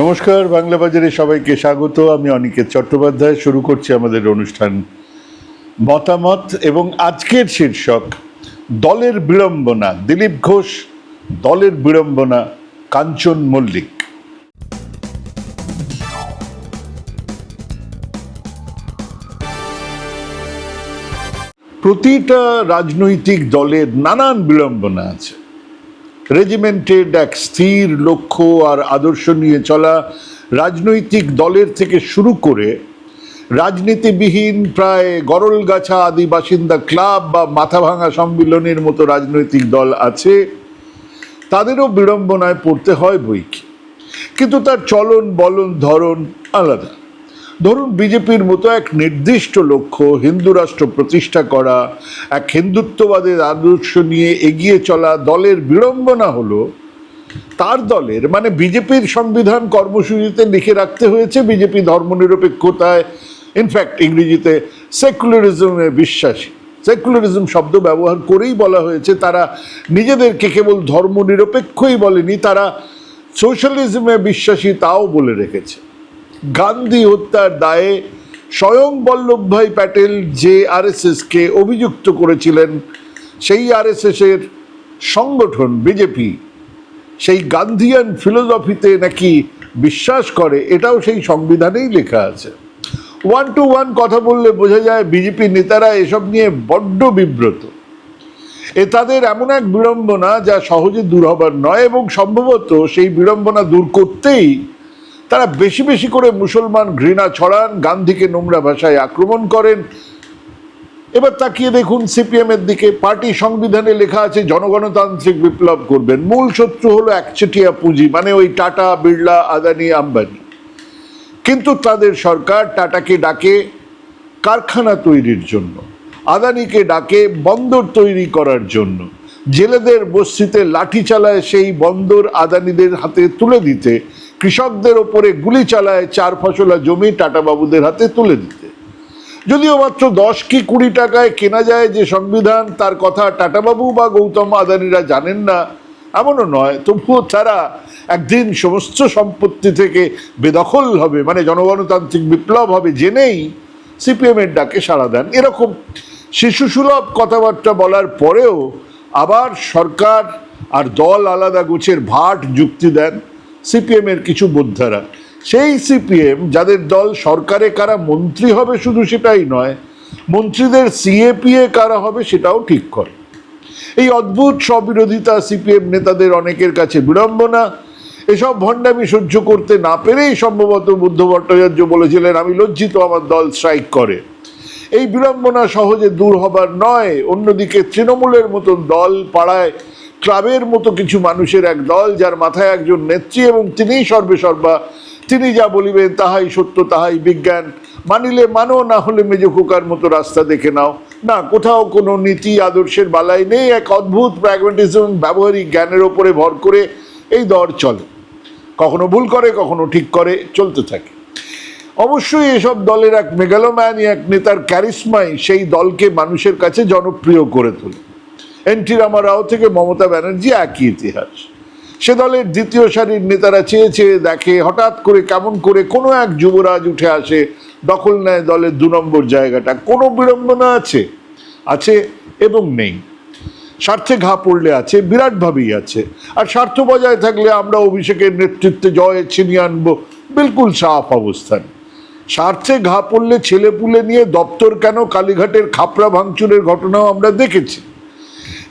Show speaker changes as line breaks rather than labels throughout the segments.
নমস্কার, বাংলা বাজারে সবাইকে স্বাগত। আমি অনিকেত চট্টোপাধ্যায়। শুরু করছি আমাদের অনুষ্ঠান মতামত এবং আজকের শীর্ষক, দলের বিড়ম্বনা। দিলীপ ঘোষ, দলের বিড়ম্বনা, কাঞ্চন মল্লিক। প্রতিটা রাজনৈতিক দলের নানান বিড়ম্বনা আছে। রেজিমেন্টেড এক স্থির লক্ষ্য আর আদর্শ নিয়ে চলা রাজনৈতিক দলের থেকে শুরু করে রাজনীতিবিহীন প্রায় গরলগাছা আদি বাসিন্দা ক্লাব বা মাথাভাঙা সম্মিলনের মতো রাজনৈতিক দল আছে, তাদেরও বিড়ম্বনায় পড়তে হয় বই কি কিন্তু তার চলন, বলন, ধরন আলাদা। ধরুন বিজেপির মতো এক নির্দিষ্ট লক্ষ্য হিন্দু রাষ্ট্র প্রতিষ্ঠা করা, এক হিন্দুত্ববাদের আদর্শ নিয়ে এগিয়ে চলা দলের বিড়ম্বনা হলো, তার দলের মানে বিজেপির সংবিধান কর্মসূচিতে লিখে রাখতে হয়েছে বিজেপি ধর্মনিরপেক্ষতায় ইনফ্যাক্ট ইংরেজিতে সেকুলারিজমে বিশ্বাসী। সেকুলারিজম শব্দ ব্যবহার করেই বলা হয়েছে, তারা নিজেদেরকে কেবল ধর্মনিরপেক্ষই বলেনি, তারা সোশ্যালিজমে বিশ্বাসী তাও বলে রেখেছে। গান্ধী হত্যার দায়ে স্বয়ং বল্লভভাই প্যাটেল যে আরএসএসকে অভিযুক্ত করেছিলেন, সেই আরএসএসের সংগঠন বিজেপি, সেই গান্ধিয়ান ফিলোসফিতে নাকি বিশ্বাস করে, এটাও সেই সংবিধানেই লেখা আছে। ওয়ান টু ওয়ান কথা বললে বোঝা যায় বিজেপি নেতারা এসব নিয়ে বড্ড বিব্রত। এ তাদের এমন এক বিড়ম্বনা যা সহজে দূর হবার নয় এবং সম্ভবত সেই বিড়ম্বনা দূর করতেই তারা বেশি বেশি করে মুসলমান ঘৃণা ছড়ান, গান্ধীকে নোংরা ভাষায় আক্রমণ করেন। এবার তাকিয়ে দেখুন সিপিএম এর দিকে পার্টি সংবিধানে লেখা আছে, জনগণতান্ত্রিক বিপ্লব করবেন। মূল শত্রু হলো একচেটিয়া পুঁজি মানে ওই টাটা, বিড়লা, আদানি, আম্বানি। কিন্তু তাদের সরকার টাটাকে ডাকে কারখানা তৈরির জন্য, আদানিকে ডাকে বন্দর তৈরি করার জন্য। জেলেদের বস্তিতে লাঠি চালায় সেই বন্দর আদানিদের হাতে তুলে দিতে কৃষকদের ওপরে গুলি চালায় চার ফসলা জমি টাটা বাবুদের হাতে তুলে দিতে। যদিও মাত্র দশ কি কুড়ি টাকায় কেনা যায় যে সংবিধান, তার কথা টাটাবাবু বা গৌতম আদানিরা জানেন না, এমনও নয়। তবুও তারা একদিন সমস্ত সম্পত্তি থেকে বেদখল হবে মানে জনগণতান্ত্রিক বিপ্লব হবে জেনেই সিপিএমের ডাকে সাড়া দেন। এরকম শিশুসুলভ কথাবার্তা বলার পরেও আবার সরকার আর দল আলাদা গোছের ভাট যুক্তি দেন। সিপিএমের কিছু বোদ্ধারা। সেই সিপিএম, যাদের দল সরকারে কারা মন্ত্রী হবে শুধু সেটাই নয়, মন্ত্রীদের সিএপিএ কারা হবে সেটাও ঠিক করে। এই অদ্ভুত স্ববিরোধিতা সিপিএম নেতাদের অনেকের কাছে বিড়ম্বনা। এসব ভণ্ডামি সহ্য করতে না পেরেই সম্ভবত বুদ্ধ ভট্টাচার্য বলেছিলেন, আমি লজ্জিত, আমার দল স্ট্রাইক করে। এই বিড়ম্বনা সহজে দূর হবার নয়, অন্যদিকে তৃণমূলের মতন দল পাড়ায় ক্লাবের মতো কিছু মানুষের এক দল, যার মাথায় একজন নেত্রী এবং তিনিই সর্বেসর্বা তিনি যা বলিবেন তাহাই সত্য, তাহাই বিজ্ঞান। মানিলে মানো, না হলে মেজো খোকার মতো রাস্তা দেখে নাও। না, কোথাও কোনো নীতি, আদর্শের বালাই নেই। এক অদ্ভুত প্র্যাগমেটিজম ব্যবহারিক জ্ঞানের ওপরে ভর করে এই দর চলে। কখনো ভুল করে, কখনো ঠিক করে, চলতে থাকে। অবশ্যই এসব দলের এক মেগালোম্যান এক নেতার ক্যারিসমাই সেই দলকে মানুষের কাছে জনপ্রিয় করে তোলে। এনটি রামারাও থেকে মমতা ব্যানার্জি একই ইতিহাস। সে দলের দ্বিতীয় সারির নেতারা চেয়ে চেয়ে দেখে, হঠাৎ করে কেমন করে কোনো এক যুবরাজ উঠে আসে, দখল নেয় দলের দু নম্বর জায়গাটা। কোনো বিড়ম্বনা আছে আছে এবং নেই। স্বার্থে ঘা পড়লে আছে, বিরাটভাবেই আছে। আর স্বার্থ বজায় থাকলে আমরা অভিষেকের নেতৃত্বে জয় ছিনিয়ে আনব, বিলকুল সাফ অবস্থান। স্বার্থে ঘা পড়লে ছেলেপুলে নিয়ে দপ্তর কেন? কালীঘাটের খাপড়া ভাঙচুরের ঘটনাও আমরা দেখেছি।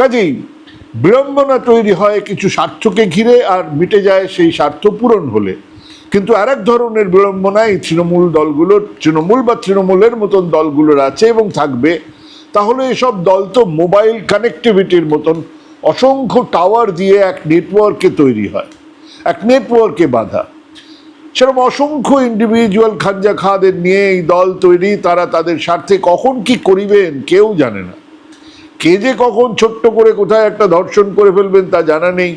কাজেই বিড়ম্বনা তৈরি হয় কিছু স্বার্থকে ঘিরে আর মিটে যায় সেই স্বার্থ পূরণ হলে। কিন্তু আর এক ধরনের বিড়ম্বনায় তৃণমূল দলগুলোর তৃণমূল বা তৃণমূলের মতন দলগুলোর আছে এবং থাকবে। তাহলে এসব দল তো মোবাইল কানেক্টিভিটির মতন অসংখ্য টাওয়ার দিয়ে এক নেটওয়ার্কে তৈরি হয়, এক নেটওয়ার্কে বাধা। সেরকম অসংখ্য ইন্ডিভিজুয়াল খাঞ্জা খাদের নিয়ে এই দল তৈরি, তারা তাদের স্বার্থে কখন কি করিবেন কেউ জানে না। কে যে কখন ছোট্ট করে কোথায় একটা ধর্ষণ করে ফেলবেন তা জানা নেই।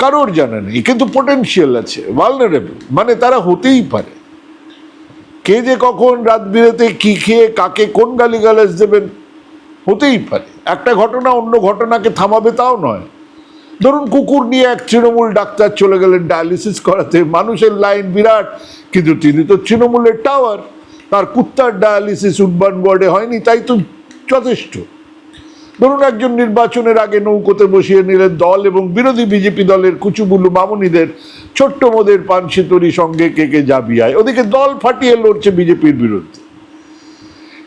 কারোর জানা নেই, কিন্তু পোটেনশিয়াল আছে ভালনারেবল মানে তারা হতেই পারে। কে যে কখন রাত বিরেতে কি খেয়ে কাকে কোন গালিগালাজ দেবেন, হতেই পারে। একটা ঘটনা অন্য ঘটনাকে থামাবে তাও নয়। ধরুন কুকুর নিয়ে এক তৃণমূল ডাক্তার চলে গেলেন ডায়ালিসিস করাতে, মানুষের লাইন বিরাট, কিন্তু তিনি তো তৃণমূলের টাওয়ার, তার কুত্তার ডায়ালিসিস উডবান ওয়ার্ডে হয়নি, তাই তো যথেষ্ট। ধরুন একজন নির্বাচনের আগে নৌকোতে বসিয়ে নিলেন দল এবং বিরোধী বিজেপি দলের কুচুবুলু মামুনিদের ছোট্ট মোদের পানশিতরি সঙ্গে কে কে জাবিয়ায় ওদিকে দল ফাটিয়ে লড়ছে বিজেপির বিরুদ্ধে।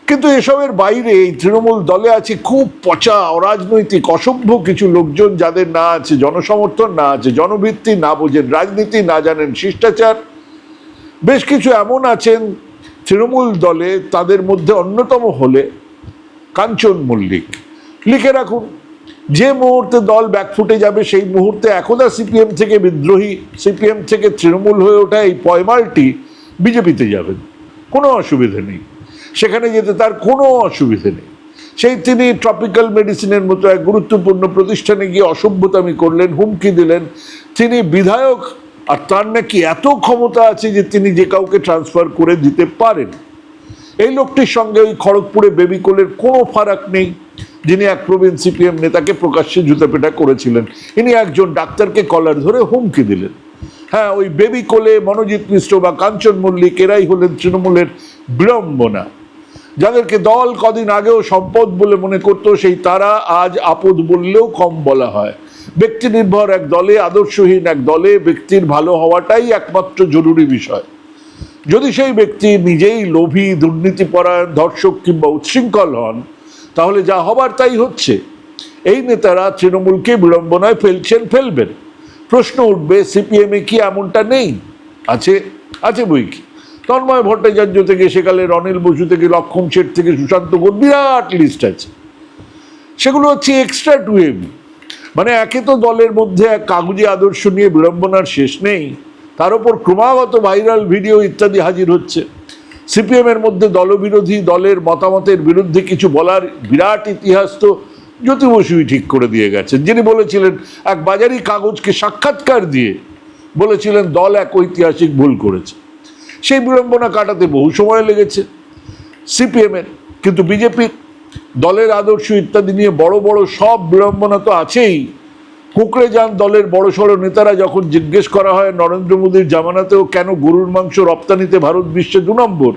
কিন্তু এসবের বাইরে এই তৃণমূল দলে আছে খুব পচা, অরাজনৈতিক, অসভ্য কিছু লোকজন যাদের না আছে জনসমর্থন, না আছে জনভিত্তি না বোঝেন রাজনীতি, না জানেন শিষ্টাচার। বেশ কিছু এমন আছেন তৃণমূল দলে তাদের মধ্যে অন্যতম হলে কাঞ্চন মল্লিক। লিখে রাখুন। যে মুহূর্তে দল ব্যাকফুটে যাবে, সেই মুহূর্তে একদা সিপিএম থেকে বিদ্রোহী, সিপিএম থেকে তৃণমূল হয়ে ওঠা এই পয়মালটি বিজেপিতে যাবেন। কোনো অসুবিধে নেই। সেখানে যেতে তার কোনো অসুবিধে নেই। সেই তিনি ট্রপিক্যাল মেডিসিনের মতো এক গুরুত্বপূর্ণ প্রতিষ্ঠানে গিয়ে অসভ্যতামি করলেন, হুমকি দিলেন। তিনি বিধায়ক, আর তার নাকি এত ক্ষমতা আছে যে তিনি যে কাউকে ট্রান্সফার করে দিতে পারেন। এই লোকটির সঙ্গে ওই খড়গপুরে বেবি কোলের কোনো ফারাক নেই। যিনি এক প্রবীণ সিপিএম নেতাকে প্রকাশ্যে জুতাপেটা করেছিলেন। ইনি একজন ডাক্তারকে কলার ধরে হুমকি দিলেন। হ্যাঁ ওই বেবি কোলে মনোজিৎ মিশ্র বা কাঞ্চন মল্লিক, এরাই হলেন তৃণমূলের বিড়ম্বনা। যাদেরকে দল কদিন আগেও সম্পদ বলে মনে করতো, সেই তারা আজ আপদ বললেও কম বলা হয়। ব্যক্তি নির্ভর এক দলে, আদর্শহীন এক দলে, ব্যক্তির ভালো হওয়াটাই একমাত্র জরুরি বিষয়। যদি সেই ব্যক্তি নিজেই লোভী, দুর্নীতিপরায়ণ, ধর্ষক কিংবা উচ্ছৃঙ্খল হন তাহলে যা হবার তাই হচ্ছে। এই নেতারা তৃণমূলকে বিড়ম্বনায় ফেলছেন, ফেলবেন। প্রশ্ন উঠবে, সিপিএমে কি এমনটা নেই? আছে আছে বই কি? তন্ময় ভট্টাচার্য থেকে সেকালে রনিল বসু থেকে লক্ষণ শেঠ থেকে সুশান্ত ঘোষ, বিরাট লিস্ট আছে। সেগুলো হচ্ছে এক্সট্রা টু এম মানে একে তো দলের মধ্যে এক কাগজে আদর্শ নিয়ে বিড়ম্বনার শেষ নেই। তার উপর ক্রমাগত ভাইরাল ভিডিও ইত্যাদি হাজির হচ্ছে। সিপিএম এর মধ্যে দলবিরোধী দলের মতামতের বিরুদ্ধে কিছু বলার বিরাট ইতিহাস তো জ্যোতি বসুই ঠিক করে দিয়ে গেছেন। যিনি বলেছিলেন, এক বাজারি কাগজকে সাক্ষাৎকার দিয়ে বলেছিলেন, দল এক ঐতিহাসিক ভুল করেছে। সেই বিড়ম্বনা কাটাতে বহু সময় লেগেছে সিপিএমের কিন্তু বিজেপির দলের আদর্শ ইত্যাদি নিয়ে বড় বড় সব বিড়ম্বনা তো আছেই। কুকড়ে যান দলের বড় সড়ো নেতারা যখন জিজ্ঞেস করা হয়, নরেন্দ্র মোদীর জামানাতেও কেন গরুর মাংস রপ্তানিতে ভারত বিশ্বে দু নম্বর?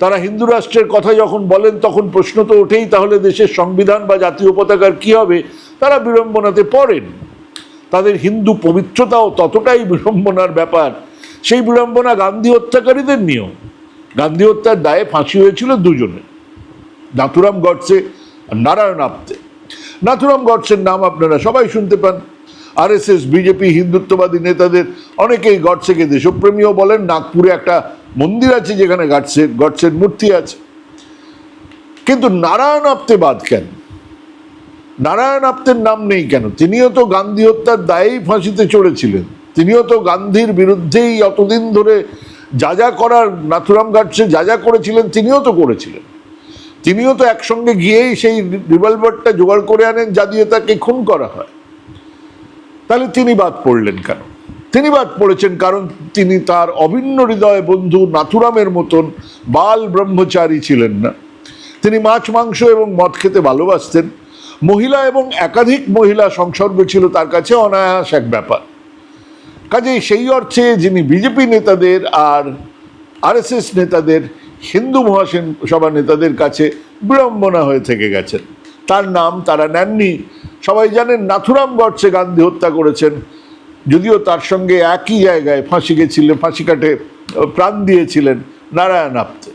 তারা হিন্দু রাষ্ট্রের কথা যখন বলেন, তখন প্রশ্ন তো ওঠেই, তাহলে দেশের সংবিধান বা জাতীয় পতাকার কী হবে? তারা বিড়ম্বনাতে পড়েন। তাদের হিন্দু পবিত্রতাও ততটাই বিড়ম্বনার ব্যাপার। সেই বিড়ম্বনা গান্ধী হত্যাকারীদের নিয়েও। গান্ধী হত্যার দায়ে ফাঁসি হয়েছিল দুজনে নাথুরাম গডসে নারায়ণ আপ্তে। নাথুরাম গডসের নাম আপনারা সবাই শুনতে পান। আরএসএস, বিজেপি, হিন্দুত্ববাদী নেতাদের অনেকেই গডসেকে দেশপ্রেমীও বলেন, নাগপুরে একটা মন্দির আছে যেখানে গডসের গডসের মূর্তি আছে। কিন্তু নারায়ণ আপ্তে বাদ কেন? নারায়ণ আপ্তের নাম নেই কেন? তিনিও তো গান্ধী হত্যার দায়েই ফাঁসিতে চড়েছিলেন। তিনিও তো গান্ধীর বিরুদ্ধেই অতদিন ধরে যা যা করার, নাথুরাম গাডসে যা যা করেছিলেন, তিনিও তো করেছিলেন। তিনিও তো একসঙ্গে গিয়েই সেই রিভলভারটা জোগাড় করে আনেন যা দিয়ে তাকে খুন করা হয়। তাহলে তিনি বাদ পড়লেন কেন? তিনি বাদ পড়েছেন কারণ তিনি তার অভিন্ন হৃদয় বন্ধু নাথুরামের মতন বাল ব্রহ্মচারী ছিলেন না। তিনি মাছ, মাংস এবং মদ খেতে ভালোবাসতেন। মহিলা এবং একাধিক মহিলা সংসর্গ ছিল তার কাছে অনায়াস এক ব্যাপার। কাজেই সেই অর্থে যিনি বিজেপি নেতাদের আর আরএসএস নেতাদের হিন্দু মহাসেন সভা নেতাদের কাছে বিড়ম্বনা হয়ে থেকে গেছেন। তার নাম তারা নেননি। সবাই জানেন নাথুরাম গডসে গান্ধী হত্যা করেছেন। যদিও তার সঙ্গে একই জায়গায় ফাঁসি গেছিলেন ফাঁসি কাটে প্রাণ দিয়েছিলেন নারায়ণ আপ্তে।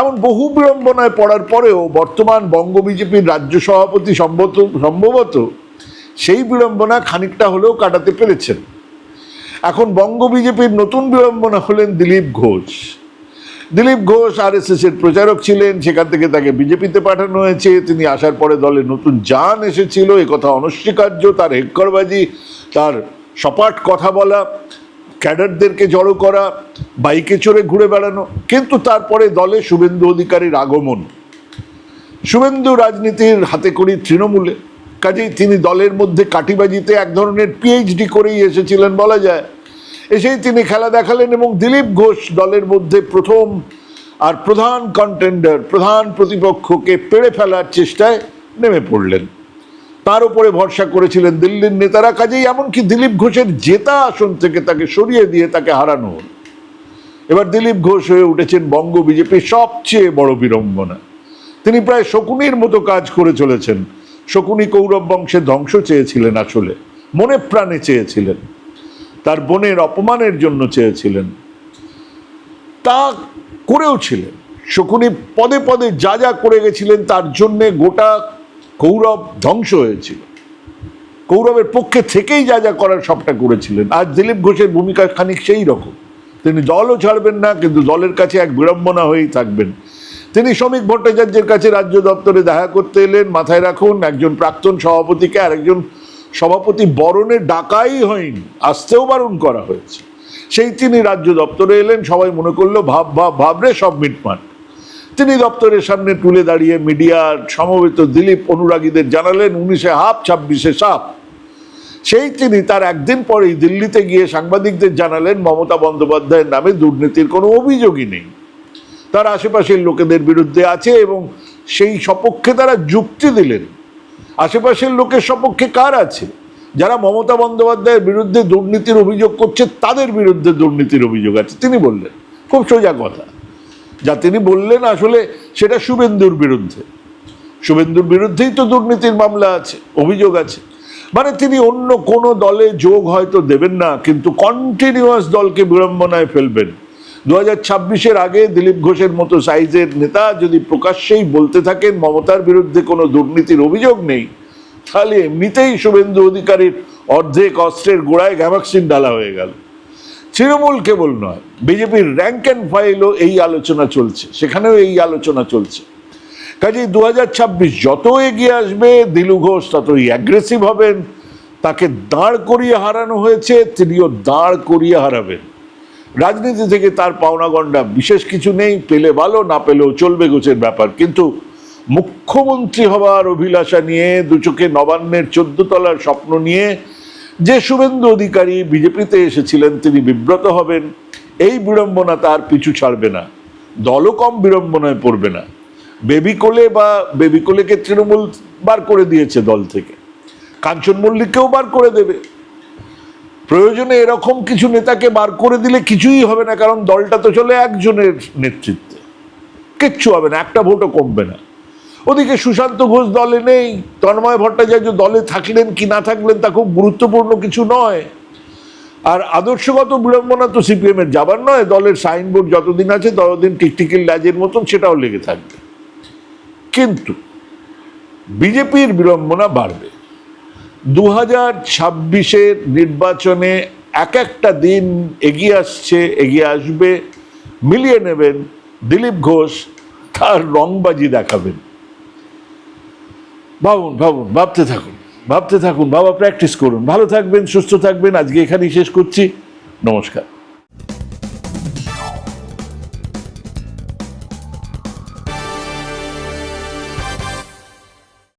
এমন বহু বিড়ম্বনায় পড়ার পরেও বর্তমান বঙ্গ বিজেপির রাজ্য সভাপতি সম্ভবত সম্ভবত সেই বিড়ম্বনা খানিকটা হলেও কাটাতে পেরেছেন। এখন বঙ্গ বিজেপির নতুন বিড়ম্বনা হলেন দিলীপ ঘোষ। দিলীপ ঘোষ আর এস এর প্রচারক ছিলেন, সেখান থেকে তাকে বিজেপিতে পাঠানো হয়েছে। তিনি আসার পরে দলে নতুন যান এসেছিল, এ কথা অনস্বীকার্য। তার হেক্করবাজি, তার সপাট কথা বলা, ক্যাডারদেরকে জড়ো করা, বাইকে চড়ে ঘুরে বেড়ানো, কিন্তু তারপরে দলে শুভেন্দু অধিকারীর আগমন। শুভেন্দু রাজনীতির হাতে করি তৃণমূলে, কাজেই তিনি দলের মধ্যে কাটিবাজিতে এক ধরনের পিএইচডি করেই এসেছিলেন বলা যায়। এসেই তিনি খেলা দেখালেন এবং দিলীপ ঘোষ দলের মধ্যে প্রথম আর প্রধান কন্টেন্ডার প্রধান প্রতিপক্ষকে পেড়ে ফেলার চেষ্টায় নেমে পড়লেন। তার উপরে ভরসা করেছিলেন দিল্লির নেতারা, কাজেই এমনকি দিলীপ ঘোষের জেতা আসন থেকে তাকে সরিয়ে দিয়ে তাকে হারানো হল। এবার দিলীপ ঘোষ হয়ে উঠেছেন বঙ্গ বিজেপির সবচেয়ে বড় বিড়ম্বনা। তিনি প্রায় শকুনির মতো কাজ করে চলেছেন। শকুনি কৌরব বংশের ধ্বংস চেয়েছিলেন আসলে, মনে প্রাণে চেয়েছিলেন। তার বোনের অপমানের জন্য চেয়েছিলেন। তা করেও ছিলেন। শকুনি পদে পদে যা যা করে গেছিলেন, তার জন্যে গোটা কৌরব ধ্বংস হয়েছিল। কৌরবের পক্ষে থেকেই যা যা করার সবটা করেছিলেন। আজ দিলীপ ঘোষের ভূমিকা খানিক সেই রকম। তিনি দলও ছাড়বেন না, কিন্তু দলের কাছে এক বিড়ম্বনা হয়েই থাকবেন। তিনি শ্রমিক ভট্টাচার্যের কাছে রাজ্য দপ্তরে দেখা করতে এলেন। মাথায় রাখুন, একজন প্রাক্তন সভাপতিকে আর একজন সভাপতি বরণে ডাকাই হয়নি, আসতেও বারণ করা হয়েছে। সেই তিনি রাজ্য দপ্তরে এলেন, সবাই মনে করল ভাব ভাব ভাবরে সব মিটমাট। তিনি দপ্তরের সামনে তুলে দাঁড়িয়ে মিডিয়ার সমবেত দিলীপ অনুরাগীদের জানালেন, উনিশে হাফ, ছাব্বিশে সাপ সেই তিনি তার একদিন পরেই দিল্লিতে গিয়ে সাংবাদিকদের জানালেন, মমতা বন্দ্যোপাধ্যায়ের নামে দুর্নীতির কোনো অভিযোগই নেই। তার আশেপাশের লোকেদের বিরুদ্ধে আছে এবং সেই সপক্ষে তারা যুক্তি দিলেন। আশেপাশের লোকের সপক্ষে কার আছে? যারা মমতা বন্দ্যোপাধ্যায়ের বিরুদ্ধে দুর্নীতির অভিযোগ করছে, তাদের বিরুদ্ধে দুর্নীতির অভিযোগ আছে। তিনি বললেন, খুব সোজা কথা। যা তিনি বললেন আসলে সেটা শুভেন্দুর বিরুদ্ধে। শুভেন্দুর বিরুদ্ধেই তো দুর্নীতির মামলা আছে, অভিযোগ আছে। মানে তিনি অন্য কোনো দলে যোগ হয়তো দেবেন না, কিন্তু কন্টিনিউয়াস দলকে বিড়ম্বনায় ফেলবেন। দু হাজার আগে দিলীপ ঘোষের মতো সাইজের নেতা যদি প্রকাশ্যেই বলতে থাকেন মমতার বিরুদ্ধে কোনো দুর্নীতির অভিযোগ নেই, তাহলে এমনিতেই শুভেন্দু অধিকারীর অর্ধেক অস্ত্রের গোড়ায় গ্যামাক্সিন ডালা হয়ে গেল। তৃণমূল কেবল নয়, বিজেপির র্যাঙ্ক অ্যান্ড ফাইলও এই আলোচনা চলছে, সেখানেও এই আলোচনা চলছে। কাজেই দু হাজার ছাব্বিশ যত এগিয়ে আসবে, দিলু ঘোষ ততই অ্যাগ্রেসিভ হবেন, তাকে দাঁড় করিয়ে হারানো হয়েছে, তিনিও দাঁড় করিয়ে হারাবেন। রাজনীতি থেকে তার পাওনা গণ্ডা বিশেষ কিছু নেই, পেলে ভালো, না পেলেও চলবে গোছের ব্যাপার। কিন্তু মুখ্যমন্ত্রী হওয়ার অভিলাষা নিয়ে, দু চোখে নবান্নের চোদ্দ তলার স্বপ্ন নিয়ে যে শুভেন্দু অধিকারী বিজেপিতে এসেছিলেন, তিনি বিব্রত হবেন। এই বিড়ম্বনা তার পিছু ছাড়বে না। দলও কম বিড়ম্বনায় পড়বে না। বেবি কোলে বা বেবি কোলেকে তৃণমূল বার করে দিয়েছে দল থেকে। কাঞ্চন মল্লিককেও বার করে দেবে। প্রয়োজনে এরকম কিছু নেতাকে বার করে দিলে কিছুই হবে না, কারণ দলটা তো চলে একজনের নেতৃত্বে। কিচ্ছু হবে না, একটা ভোটও কমবে না। ওদিকে সুশান্ত ঘোষ দলে নেই, তন্ময় ভট্টাচার্য দলে থাকলেন কি না থাকলেন তা খুব গুরুত্বপূর্ণ কিছু নয়। আর আদর্শগত বিড়ম্বনা তো সিপিএম এর যাবার নয়, দলের সাইনবোর্ড যতদিন আছে ততদিন টিকটিকির লাজের মতন সেটাও লেগে থাকবে। কিন্তু বিজেপির বিড়ম্বনা বাড়বে। দু হাজার ছাব্বিশের নির্বাচনে এক একটা দিন এগিয়ে আসছে, এগিয়ে আসবে। মিলিয়ে নেবেন দিলীপ ঘোষ, তার রংবাজি দেখাবেন। ভাবুন ভাবুন, ভাবতে থাকুন ভাবতে থাকুন, বাবা প্র্যাকটিস করুন। ভালো থাকবেন, সুস্থ থাকবেন। আজকে এখানেই শেষ করছি। নমস্কার।